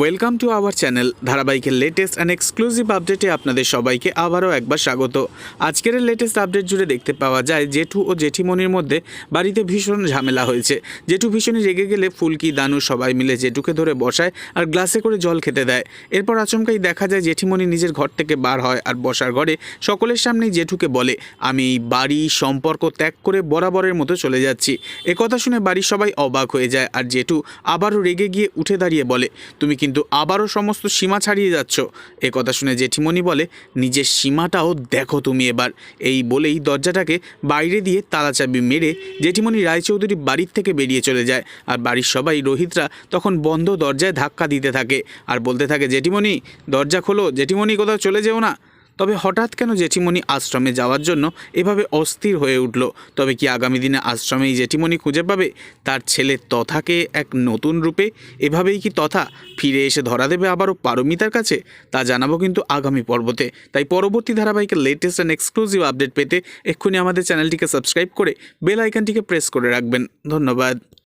Welcome to our channel ধারাবাহিকের latest and exclusive আপডেটে আপনাদের সবাইকে আবারও একবার স্বাগত। আজকের লেটেস্ট আপডেট জুড়ে দেখতে পাওয়া যায় জেঠু ও জেঠিমণির মধ্যে বাড়িতে ভীষণ ঝামেলা হয়েছে। জেঠু ভীষণই রেগে গেলে ফুলকি, দানু সবাই মিলে জেঠুকে ধরে বসায় আর গ্লাসে করে জল খেতে দেয়। এরপর আচমকাই দেখা যায় জেঠিমণি নিজের ঘর থেকে বার হয় আর বসার ঘরে সকলের সামনেই জেঠুকে বলে, আমি বাড়ি সম্পর্ক ত্যাগ করে বরাবরের মতো চলে যাচ্ছি। একথা শুনে বাড়ির সবাই অবাক হয়ে যায় আর জেঠু আবারও রেগে গিয়ে উঠে দাঁড়িয়ে বলে, তুমি কিন্তু আবারও সমস্ত সীমা ছাড়িয়ে যাচ্ছ। এ কথা শুনে জেঠিমণি বলে, নিজের সীমাটাও দেখো তুমি এবার। এই বলেই দরজাটাকে বাইরে দিয়ে তালাচাবি মেরে জেঠিমণি রায়চৌধুরী বাড়ির থেকে বেরিয়ে চলে যায়। আর বাড়ির সবাই রোহিতরা তখন বন্ধ দরজায় ধাক্কা দিতে থাকে। আর বলতে থাকে, জেঠিমণি, দরজা খোলো। জেঠিমণি, কোথাও চলে যেও না। তবে হঠাৎ কেন জেঠিমণি আশ্রমে যাওয়ার জন্য এভাবে অস্থির হয়ে উঠল? তবে কি আগামী দিনে আশ্রমেই জেঠিমণি খুঁজে পাবে? তার ছেলে তথাকে এক নতুন রূপে? এভাবেই কি তথা ফিরে এসে ধরা দেবে আবারও পারমিতার কাছে? তা জানাব কিন্তু আগামী পর্বতে। তাই পরবর্তী ধারাবাহিকের লেটেস্ট অ্যান্ড এক্সক্লুসিভ আপডেট পেতে এক্ষুনি আমাদের চ্যানেলটিকে সাবস্ক্রাইব করে বেল আইকনটিকে প্রেস করে রাখবেন। ধন্যবাদ।